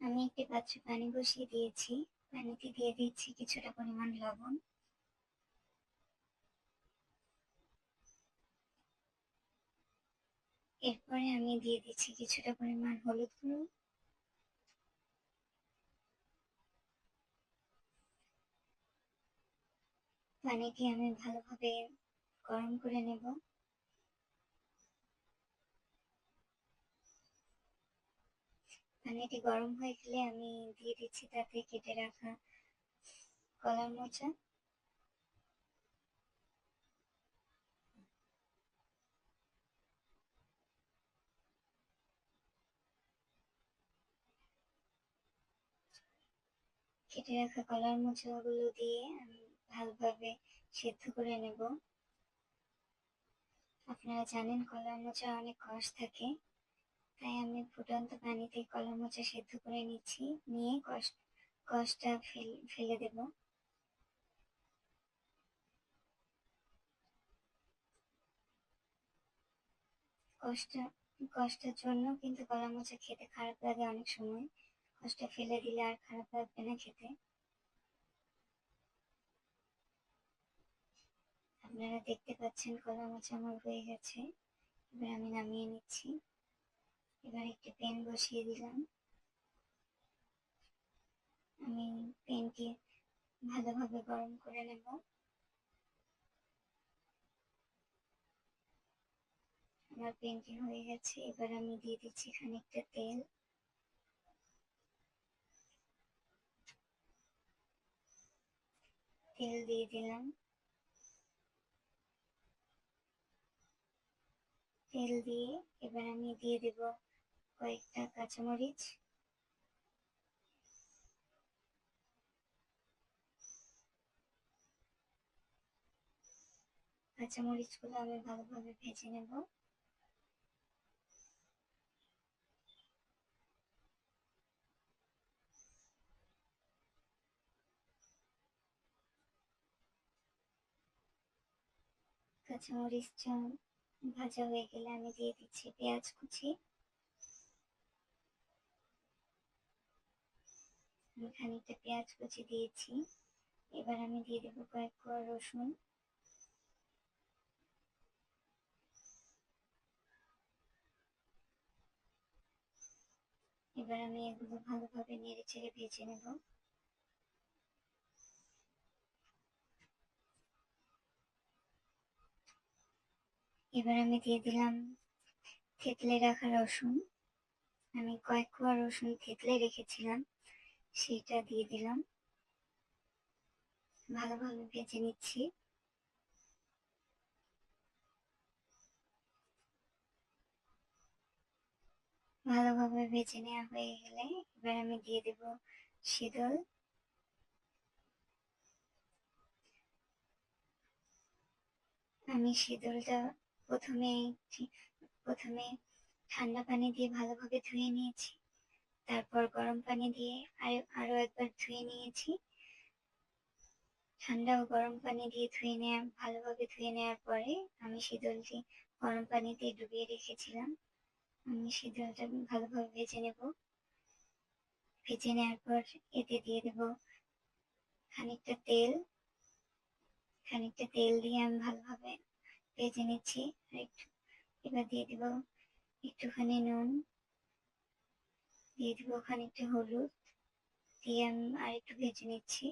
আমি একটি পাত্রে পানি বসিয়ে দিয়েছি। পানিতে দিয়ে দিচ্ছি কিছুটা পরিমাণ লবণ। এরপরে আমি দিয়ে দিচ্ছি কিছুটা পরিমাণ হলুদ গুঁড়ো। পানিটি আমি ভালোভাবে গরম করে নেব। পানিটি গরম হয়ে গেলে আমি দিয়ে দিচ্ছি তাতে কেটে রাখা কলার মোচা কেটে রাখা কলার মোচাগুলো দিয়ে আমি ভালোভাবে সেদ্ধ করে নেব। আপনারা জানেন কলার মোচা অনেক কষ থাকে। তাই আমি ফুটন্ত পানিতে কলার মোচা সেদ্ধ করে নিচ্ছি। নিয়ে কষ কষটা ফেলে দেব। কষটা কষ্টের জন্য কিন্তু কলা মোচা খেতে খারাপ লাগে অনেক সময়। কষ্টটা ফেলে দিলে আর খারাপ লাগবে না খেতে। আপনারা দেখতে পাচ্ছেন কলা মোচা আমার হয়ে গেছে। এবার আমি নামিয়ে নিচ্ছি। এবার একটি পেন বসিয়ে দিলাম। আমি পেনটি ভালোভাবে গরম করে নেব। আমার পেনটি হয়ে গেছে, এবার আমি দিয়ে দিচ্ছি খানিকটা তেল। তেল দিয়ে দিলাম। তেল দিয়ে এবার আমি দিয়ে দেব কয়েকটা কাঁচামরিচ। কাঁচামরিচগুলো আমি ভালোভাবে ভেজে নেব। কাঁচামরিচটা ভাজা হয়ে গেলে আমি দিয়ে দিচ্ছি পেঁয়াজ কুচি। আমি খানিকটা পেঁয়াজ কুচি দিয়েছি। এবার আমি দিয়ে দেবো কয়েক কোয়া রসুন। এবার আমি এগুলো ভালোভাবে নেড়ে চেড়ে ভেজে নেব। এবার আমি দিয়ে দিলাম থেতলে রাখা রসুন। আমি কয়েক কোয়া রসুন থেতলে রেখেছিলাম। সেটা দিয়ে দিলাম। ভালোভাবে ভেজে নিচ্ছি। ভালোভাবে ভেজে নেওয়া হয়ে গেলে এবার আমি দিয়ে দেব শীতল আমি শীতলটা প্রথমে প্রথমে ঠান্ডা পানি দিয়ে ভালোভাবে ধুয়ে নিয়েছি। তারপর গরম পানি দিয়ে আরও একবার ধুয়ে নিয়েছি। ঠান্ডা ও গরম পানি দিয়ে ধুয়ে নেওয়া ভালোভাবে ধুয়ে নেওয়ার পরে আমি শীতলটি গরম পানিতে ডুবিয়ে রেখেছিলাম। আমি শীতলটা ভালোভাবে ভেজে নেব। ভেজে নেওয়ার পর এতে দিয়ে দেব খানিকটা তেল। খানিকটা তেল দিয়ে আমি ভালোভাবে ভেজে নিচ্ছি। আর একটু, এবার দিয়ে দেব একটুখানি নুন। দিয়ে দেব খানিকটা হলুদ, দিয়ে আমি আর একটু ভেজে নিচ্ছি।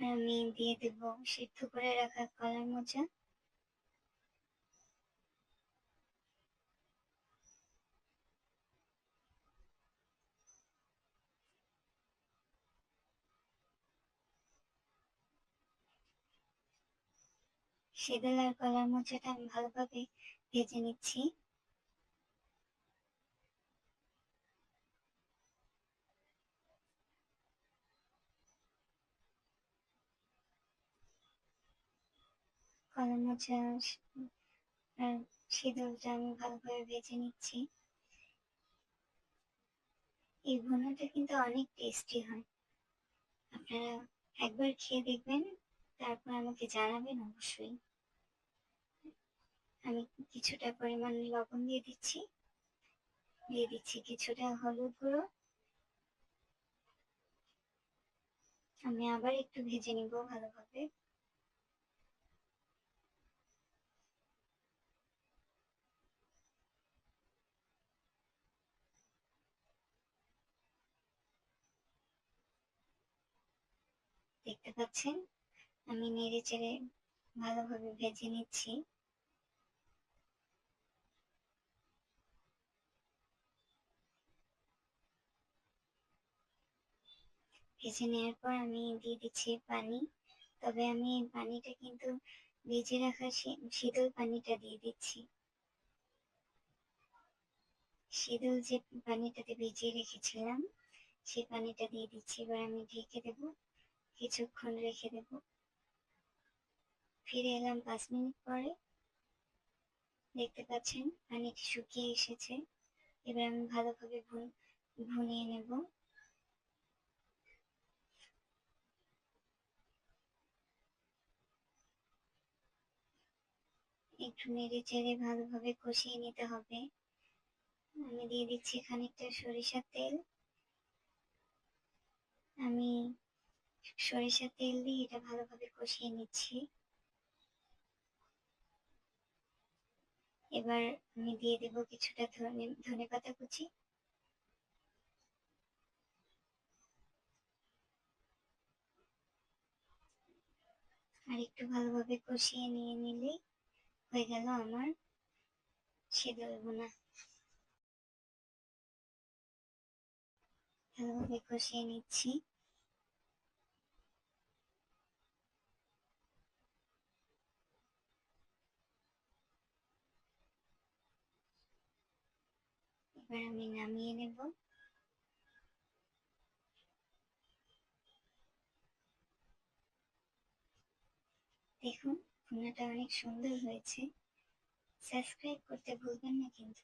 আমি দিয়ে দেব সিদ্ধ করে রাখা কলার মোচা সেদাল আর কলার মোচাটা আমি ভালোভাবে ভেজে নিচ্ছি। কলা মোচা আর শীতলটা আমি ভালোভাবে ভেজে নিচ্ছি। এই ভুনাটা কিন্তু অনেক টেস্টি হয়। আপনারা একবার খেয়ে দেখবেন। তারপর আমাকে জানাবেন অবশ্যই। আমি কিছুটা পরিমাণ লবণ দিয়ে দিচ্ছি। দিয়ে দিচ্ছি কিছুটা হলুদ গুঁড়ো। আমি আবার একটু ভেজে নিব ভালোভাবে। দেখতে পাচ্ছেন? আমি নেড়ে চেড়ে ভালোভাবে ভেজে নিচ্ছি। ভেজে নেওয়ার পর আমি দিয়ে দিচ্ছি পানি। তবে আমি পানিটা কিন্তু ভেজে রাখা শীতল পানিটা দিয়ে দিচ্ছি। শীতল যে পানিটাতে ভিজিয়ে রেখেছিলাম সেই পানিটা দিয়ে দিচ্ছি। এবার আমি ঢেকে দেব, কিছুক্ষণ রেখে দেব। ফিরে এলাম পাঁচ মিনিট পরে। দেখতে পাচ্ছেন পানিটি শুকিয়ে এসেছে। এবার আমি ভালোভাবে ভুনিয়ে নেব। একটু নেড়ে চেড়ে ভালোভাবে কষিয়ে নিতে হবে। আমি দিয়ে দিচ্ছি খানিকটা সরিষার তেল। আমি সরিষার তেল দিয়ে এটা ভালোভাবে কষিয়ে নিচ্ছি। এবার আমি দিয়ে দেব কিছুটা ধনে ধনে পাতা কুচি। আর একটু ভালোভাবে কষিয়ে নিয়ে নিলেই হয়ে গেল আমার শীতল বোনা ভালোভাবে কষিয়ে নিচ্ছি। এবার আমি নামিয়ে নেব দেখুন ভুনাটা অনেক সুন্দর হয়েছে। সাবস্ক্রাইব করতে ভুলবেন না কিন্তু।